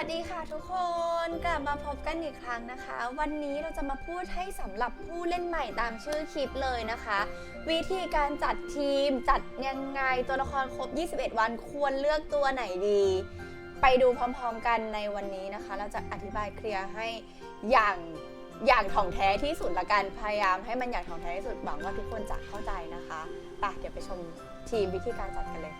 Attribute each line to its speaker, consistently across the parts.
Speaker 1: วัสดีค่ะทุกคนกลับมาพบกันอีกครั้งนะคะ วันนี้เราจะมาพูดให้สำหรับผู้เล่นใหม่ตามชื่อคลิปเลยนะคะ วิธีการจัดทีมจัดยังไงตัวละครครบ 21 วันควรเลือกตัวไหนดี ไปดูพร้อมๆกันในวันนี้นะคะ เราจะอธิบายเคลียร์ให้อย่างอย่างถ่องแท้ที่สุดละกันพยายามให้มันอย่างถ่องแท้ที่สุดหวังว่าทุกคนจะเข้าใจนะคะไปเดี๋ยวไปชมทีมวิธีการจัดกันเลย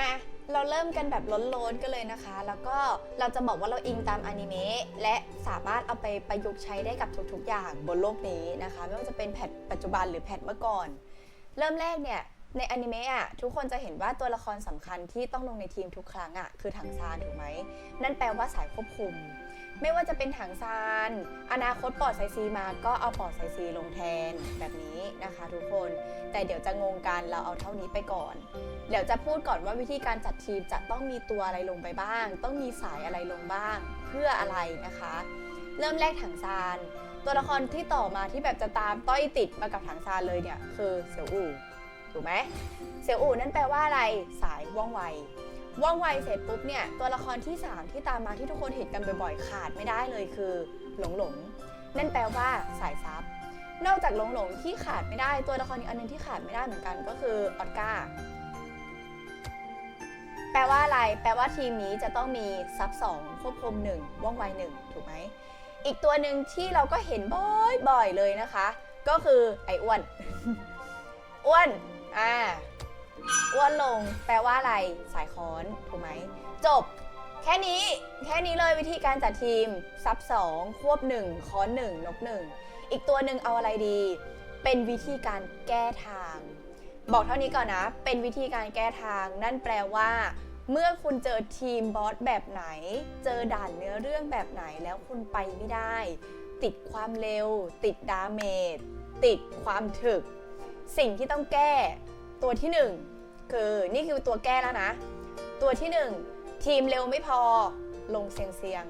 Speaker 1: มา เราเริ่มกันแบบล้นๆกันเลยนะคะ แล้วก็เราจะบอกว่าเราอิงตามอนิเมะและสามารถเอาไปประยุกต์ใช้ได้กับทุกๆอย่างบนโลกนี้นะคะ ไม่ว่าจะเป็นแพทปัจจุบันหรือแพทเมื่อก่อน เริ่มแรกเนี่ยในอนิเมะอะทุกคนจะเห็นว่าตัวละครสำคัญที่ต้องลงในทีมทุกครั้งอะคือถังซานถูกไหม นั่นแปลว่าสายควบคุม ไม่ว่าจะเป็นถังซาน อนาคตปอดไซซีมาก็เอาปอดไซซีลงแทนแบบนี้นะคะ ทุกคนแต่เดี๋ยวจะงงกันเราเอาเท่านี้ไปก่อน เดี๋ยวจะพูดก่อนว่าวิธีการจัดทีมจะต้องมีตัวอะไรลงไปบ้าง ต้องมีสายอะไรลงบ้าง เพื่ออะไรนะคะ เริ่มแรกถังซาน ตัวละครที่ต่อมาที่แบบจะตามต้อยติดมากับถังซานเลยเนี่ยคือเสี่ยวอู่ถูกไหมเสี่ยวอู่นั่นแปลว่าอะไรสายว่องไวว่องไวเสร็จปุ๊บเนี่ยตัวละครที่ 3 ที่ตามมาที่ทุกคนเห็นกันบ่อยๆ ขาดไม่ได้เลยคือ หลงหลงนั่นแปลว่าสายซับนอกจากหลงหลงที่ขาดไม่ได้ตัวละครอีกอันหนึงที่ขาดไม่ได้เหมือนกันก็คือออสกา แปลว่าอะไร แปลว่าทีมนี้จะต้องมีซับสองควบคุมหนึ่งว่องไวหนึ่งถูกไหม อีกตัวหนึ่งที่เราก็เห็นบ่อยๆเลยนะคะ ก็คือไอ้อ้วน อ้วน อ่า อ้วนลง แปลว่าอะไร สายค้อนถูกไหม จบ แค่นี้ แค่นี้เลยวิธีการจัดทีม ซับสองควบหนึ่งค้อนหนึ่งนกหนึ่ง อีกตัวหนึ่งเอาอะไรดี เป็นวิธีการแก้ทาง บอกเท่านี้ก่อนนะ เป็นวิธีการแก้ทาง นั่นแปลว่า เมื่อคุณเจอทีมบอสแบบไหน เจอด่านเนื้อเรื่องแบบไหนแล้วคุณไปไม่ได้ ติดความเร็ว ติดดาเมจติดความถึก สิ่งที่ต้องแก้ ตัวที่หนึ่งคือนี่คือตัวแก้แล้วนะ ตัวที่ 1 ทีมเร็วไม่พอ ลงเซียงเซียง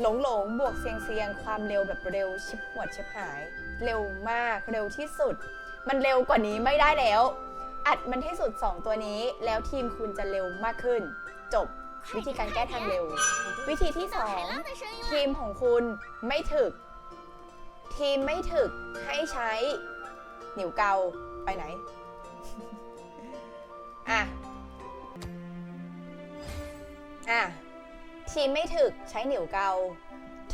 Speaker 1: หลงหลงบวกเซียงเซียงความเร็วแบบเร็วชิบหวดชิบหาย เร็วมากเร็วที่สุด มันเร็วกว่านี้ไม่ได้แล้ว อัดมันให้สุด 2 ตัวนี้ แล้วทีมคุณจะเร็วมากขึ้น จบวิธีการแก้ทางเร็ว วิธีที่ 2 ทีมของคุณไม่ถึก ทีมไม่ถึกให้ใช้หนิวเกาไปไหน อะ อะ ทีมไม่ถึกใช้หนิวเกา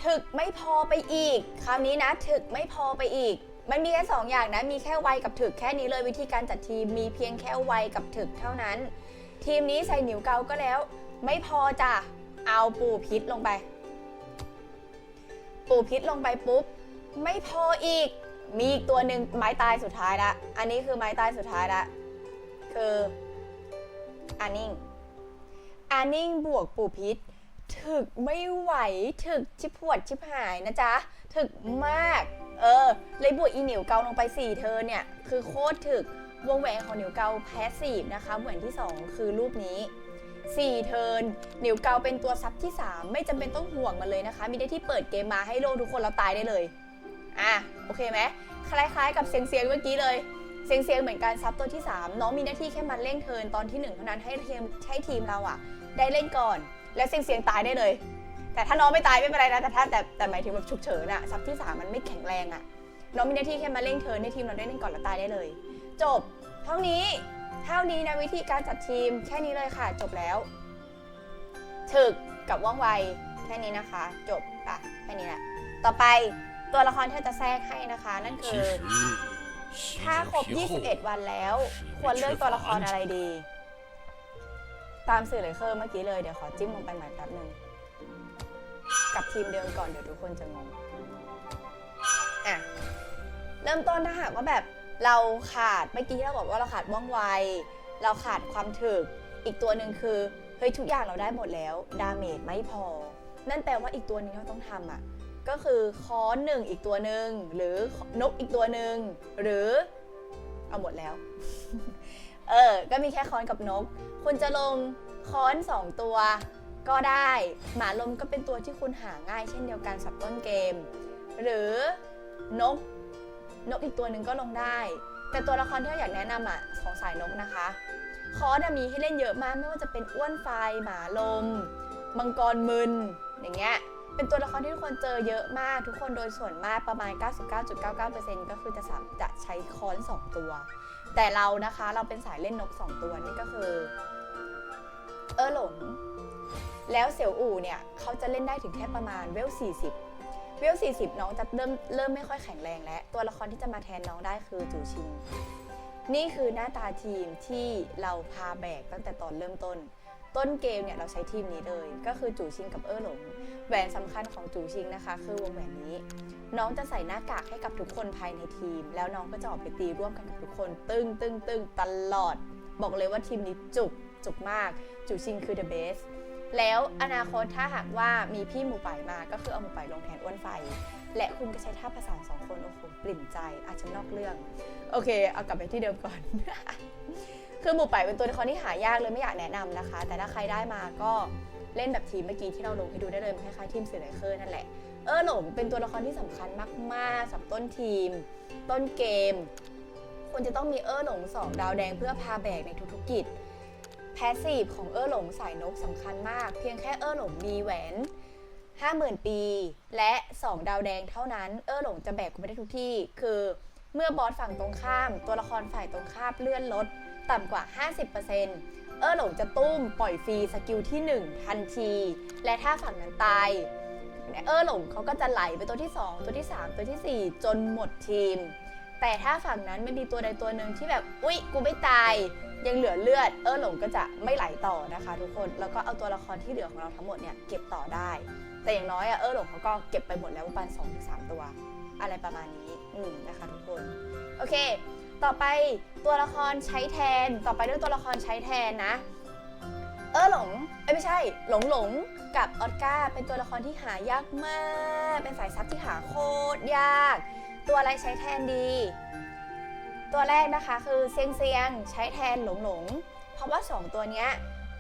Speaker 1: ถึกไม่พอไปอีก คราวนี้นะ ถึกไม่พอไปอีก มันมีแค่สองอย่างนะ มีแค่ไวกับถึกแค่นี้เลยวิธีการจัดทีมมีเพียงแค่ไวกับถึกเท่านั้น ทีมนี้ใส่หนิวเกาก็แล้ว ไม่พอจ้ะเอาปูพิษลงไป ปูพิษลงไปปุ๊บ ไม่พออีก มีอีกตัวหนึ่งไม้ตายสุดท้ายละอันนี้คือไม้ตายสุดท้ายละคืออานิ่งอานิ่งบวกปูพิษ ถึกไม่ไหวถึกชิบปวดชิบหายนะจ๊ะ ถึกมาก เออ เลยบวกอีเหนียวเกาลงไป4เธอเนี่ย คือโคตรถึกวงแหวนของเหนียวเกาแพสซีฟนะคะแหวนที่ 2 คือรูปนี้4เทิร์นเหนียวเกาเป็นตัวซับที่ 3 ไม่จำเป็นต้องห่วงมันเลยนะคะ มีได้ที่เปิดเกมมาให้โลกทุกคนเราตายได้เลย อะ โอเคไหมคล้ายๆกับเสียงเสียงเมื่อกี้เลยเซียงเซียงเหมือนกันซับตัวที่ 3 น้องมีหน้าที่แค่มันเร่งเทิร์นตอนที่ 1 เท่านั้นให้ทีมให้ทีมเราอะ ได้เล่นก่อน แล้วเซียงเซียงตายได้เลย แต่ถ้าน้องไม่ตายไม่เป็นไรนะแต่ถ้าแต่แต่หมายถึงแบบฉุกเฉินอะซับที่3มันไม่แข็งแรงอะน้องมีหน้าที่แค่มาเร่งเทิร์นให้ทีมเราได้เล่นก่อนแล้วตายได้เลย จบ เท่านี้เท่านี้นะวิธีการจัดทีมแค่นี้เลยค่ะ จบแล้วถึกกับว่องไวแค่นี้นะคะ จบอะแค่นี้แหละต่อไปตัวละครที่เราจะแทรกให้นะคะ นั่นคือ ถ้าครบ 21 วันแล้ว ควรเลือกตัวละครอะไรดี ตามสื่อเลยเคอร์เมื่อกี้เลยเดี๋ยวขอจิ้มลงไปใหม่แป๊บหนึ่ง กับทีมเดิมก่อนเดี๋ยวทุกคนจะงงอะเริ่มต้นถ้าหากว่าแบบเราขาดเมื่อกี้ที่เราบอกว่าเราขาดว่องไว เราขาดความถึก อีกตัวหนึ่งคือเฮ้ยทุกอย่างเราได้หมดแล้วดาเมจไม่พอ นั่นแปลว่าอีกตัวหนึงที่เราต้องทำอะก็คือค้อนหนึ่งอีกตัวหนึ่งหรือนกอีกตัวหนึ่งหรือเอาหมดแล้ว เออ ก็มีแค่ค้อนกับนก คุณจะลงค้อนสองตัว ก็ได้ หมาลมก็เป็นตัวที่คุณหาง่ายเช่นเดียวกันสับต้นเกม หรือนก นกอีกตัวหนึ่งก็ลงได้ แต่ตัวละครที่เราอยากแนะนำอะของสายนกนะคะคอร์สอะมีให้เล่นเยอะมากไม่ว่าจะเป็นอ้วนไฟหมาลม มังกรมึน อย่างเงี้ยเป็นตัวละครที่ทุกคนเจอเยอะมาก ทุกคนโดยส่วนมากประมาณ 99.99%ก็คือจะสามจะใช้ค้อนสองตัว แต่เรานะคะเราเป็นสายเล่นนก 2 ตัวนี่ก็คือ เออหลง แล้วเสี่ยวอู่เนี่ยเขาจะเล่นได้ถึงแค่ประมาณเวล 40 เวล 40 น้องจะเริ่มเริ่มไม่ค่อยแข็งแรงแล้ว ตัวละครที่จะมาแทนน้องได้คือจูชิงนี่คือหน้าตาทีมที่เราพาแบกตั้งแต่ตอนเริ่มต้น ต้นเกมเนี่ยเราใช้ทีมนี้เลย ก็คือจูชิงกับเออหลง แหวนสำคัญของจูชิงนะคะ คือวงแหวนนี้ น้องจะใส่หน้ากากให้กับทุกคนภายในทีม แล้วน้องก็จะออกไปตีร่วมกันกับทุกคน ตึ้งตึ้งตึ้งตลอด บอกเลยว่าทีมนี้จุกจุกมาก จูชิงคือ the best แล้วอนาคตถ้าหากว่ามีพี่หมูป่ายมาก็คือเอาหมูป่ายลงแทนอ้วนไฟ และคุณก็ใช้ท่าประสานสองคนโอ้โหปลิ่นใจอาจจะนอกเรื่อง โอเค เอากลับไปที่เดิมก่อน คือหมูป่ายเป็นตัวละครที่หายากเลยไม่อยากแนะนำนะคะ แต่ถ้าใครได้มาก็เล่นแบบทีมเมื่อกี้ที่เราลงให้ดูได้เลยคล้ายๆทีมสื่อไลเคอร์นั่นแหละเออหลงเป็นตัวละครที่สำคัญมากๆสำหรับต้นทีม ต้นเกมควรจะต้องมีเออหลงสองดาวแดงเพื่อพาแบกในทุกๆกิจ แพสซีฟของเอ้อหลงสายนกสำคัญมาก เพียงแค่เอ้อหลงมีแหวน 50,000 ปี และ 2 ดาวแดงเท่านั้น เอ้อหลงจะแบกคุณไปได้ทุกที่ คือเมื่อบอสฝั่งตรงข้าม ตัวละครฝ่ายตรงข้ามเลื่อนลด ต่ำกว่า 50%เออหลงจะตุ้มปล่อยฟรีสกิลที่ 1 ทันที และถ้าฝั่งนั้นตายเอ้อหลงเขาก็จะไหลไปตัวที่ 2 ตัวที่ 3 ตัวทีสี่4 จนหมดทีม แต่ถ้าฝั่งนั้นไม่มีตัวใดตัวหนึ่งที่แบบ อุ๊ย กูไม่ตาย ยังเหลือเลือด เออหลงก็จะไม่ไหลต่อนะคะ ทุกคน แล้วก็เอาตัวละครที่เหลือของเราทั้งหมดเนี่ยเก็บต่อได้ แต่อย่างน้อยอะเออหลงเขาก็เก็บไปหมดแล้วประมาณสองถึงสามตัว อะไรประมาณนี้ อืมนะคะ ทุกคน โอเค ต่อไปตัวละครใช้แทน ต่อไปเรื่องตัวละครใช้แทนนะ เออหลง เอ้ยไม่ใช่ หลงหลงกับออสการ์เป็นตัวละครที่หายากมาก เป็นสายซับที่หาโคตรยาก ตัวอะไรใช้แทนดี ตัวแรกนะคะคือเซียงเซียงใช้แทนหลงหลงเพราะว่า 2 ตัวนี้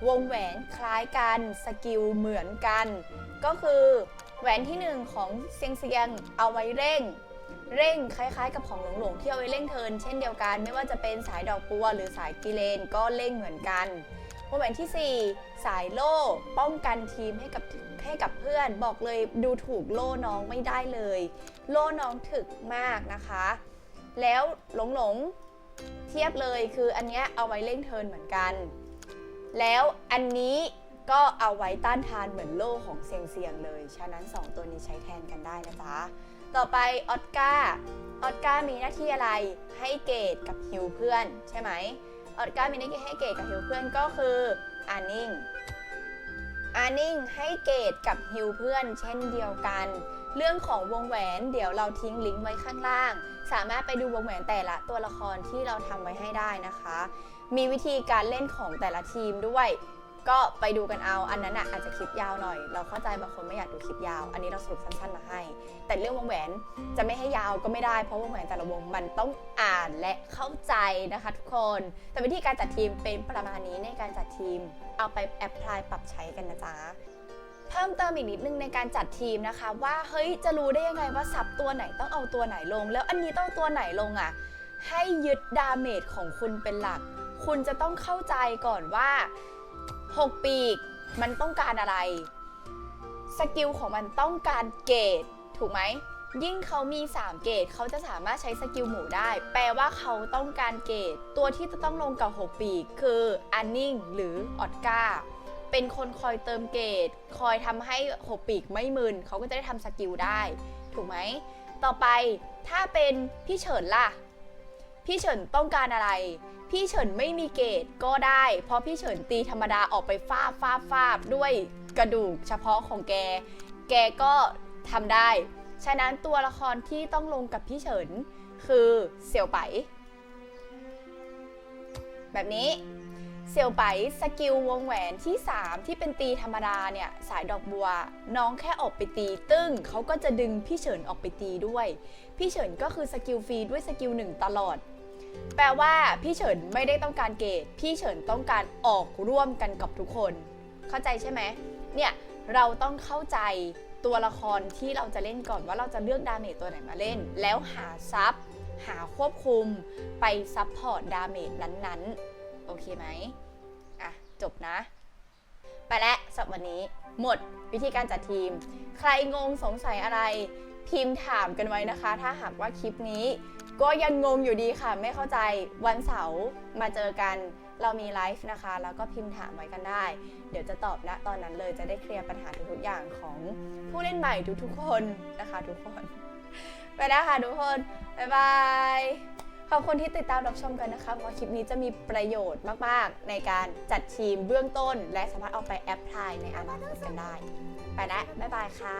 Speaker 1: วงแหวนคล้ายกันสกิลเหมือนกัน ก็คือแหวนที่ 1 ของเซียงเซียงเอาไว้เร่ง เร่งคล้ายๆ กับของหลงหลงที่เอาไว้เร่งเทินเช่นเดียวกัน ไม่ว่าจะเป็นสายดอกบัวหรือสายกิเลนก็เร่งเหมือนกัน วงแหวนทีสี่ 4 สายโล่ป้องกันทีมให้กับให้กับเพื่อนบอกเลยดูถูกโล่น้องไม่ได้เลย โล่น้องถึกมากนะคะ แล้วหลงหลงเทียบเลยคืออันเนี้ยเอาไว้เร่งเทินเหมือนกัน แล้วอันนี้ก็เอาไว้ต้านทานเหมือนโล่ของเซียงเซียงเลย ฉะนั้น 2 ตัวนี้ใช้แทนกันได้นะจ๊ะ ต่อไปออสการ์ออสการ์มีหน้าที่อะไรให้เกตกับฮิวเพื่อนใช่ไหม ออดการ์มีหน้าที่ให้เกตกับฮิวเพื่อนก็คืออานิงอานิงให้เกตกับฮิวเพื่อน เช่นเดียวกัน เรื่องของวงแหวนเดี๋ยวเราทิ้งลิงก์ไว้ข้างล่าง สามารถไปดูวงแหวนแต่ละตัวละครที่เราทำไว้ให้ได้นะคะ มีวิธีการเล่นของแต่ละทีมด้วย ก็ไปดูกันเอา อันนั้นอะอาจจะคลิปยาวหน่อย เราเข้าใจบางคนไม่อยากดูคลิปยาว อันนี้เราสรุปสั้นๆมาให้ แต่เรื่องวงแหวนจะไม่ให้ยาวก็ไม่ได้เพราะวงแหวนแต่ละวงมันต้องอ่านและเข้าใจนะคะทุกคน แต่วิธีการจัดทีมเป็นประมาณนี้ในการจัดทีม เอาไปแอพพลายปรับใช้กันนะจ๊ะเพิ่มเติมอีกนิดนึงในการจัดทีมนะคะ ว่าเฮ้ยจะรู้ได้ยังไงว่าสับตัวไหนต้องเอาตัวไหนลง แล้วอันนี้ต้องตัวไหนลงอะให้ยึดดาเมจของคุณเป็นหลัก คุณจะต้องเข้าใจก่อนว่า 6 ปีกมันต้องการอะไร สกิลของมันต้องการเกรดถูกไหม ยิ่งเขามี 3 เกรดเขาจะสามารถใช้สกิลหมูได้ แปลว่าเขาต้องการเกรดตัวที่จะต้องลงกับ 6 ปีก คืออันนิงหรือออดกาเป็นคนคอยเติมเกรดคอยทำให้ 6 ปีกไม่มึนเขาก็จะได้ทำสกิลได้ ถูกไหม ต่อไปถ้าเป็นพี่เฉินล่ะ พี่เฉินต้องการอะไร พี่เฉินไม่มีเกรดก็ได้ เพราะพี่เฉินตีธรรมดาออกไปฟาบฟาบฟาบด้วยกระดูกเฉพาะของแก แกก็ทำได้ ฉะนั้นตัวละครที่ต้องลงกับพี่เฉินคือเสี่ยวไป แบบนี้เสี่ยวไปสกิลวงแหวนที่ 3 ที่เป็นตีธรรมดาเนี่ยสายดอกบัว น้องแค่ออกไปตีตึ้งเขาก็จะดึงพี่เฉินออกไปตีด้วย พี่เฉินก็คือสกิลฟรีด้วยสกิลหนึ่งตลอด แปลว่าพี่เฉินไม่ได้ต้องการเกรดพี่เฉินต้องการออกร่วมกันกับทุกคน เข้าใจใช่ไหมเนี่ยเราต้องเข้าใจตัวละครที่เราจะเล่นก่อนว่าเราจะเลือกดาเมจตัวไหนมาเล่น แล้วหาซับหาควบคุมไปซับพอร์ตดาเมจนั้นๆ โอเคไหมอะจบนะ ไปแล้วสำหรับวันนี้ หมดวิธีการจัดทีม ใครงงสงสัยอะไร พิมพ์ถามกันไว้นะคะ ถ้าหากว่าคลิปนี้ ก็ยังงงอยู่ดีค่ะ ไม่เข้าใจวันเสาร์มาเจอกันเรามีไลฟ์นะคะ แล้วก็พิมพ์ถามไว้กันได้ เดี๋ยวจะตอบณตอนนั้นเลยจะได้เคลียร์ปัญหาทุกๆอย่างของผู้เล่นใหม่ทุกๆคนนะคะ ทุกคน ไปแล้วค่ะทุกคน บ๊ายบายขอบคุณที่ติดตามรับชมกันนะคะ เพราะคลิปนี้จะมีประโยชน์มาก ๆ ในการจัดทีมเบื้องต้น และสามารถเอาไปแอพพลายในอนาคตกันได้ ไปแล้วบ๊ายบายค่ะ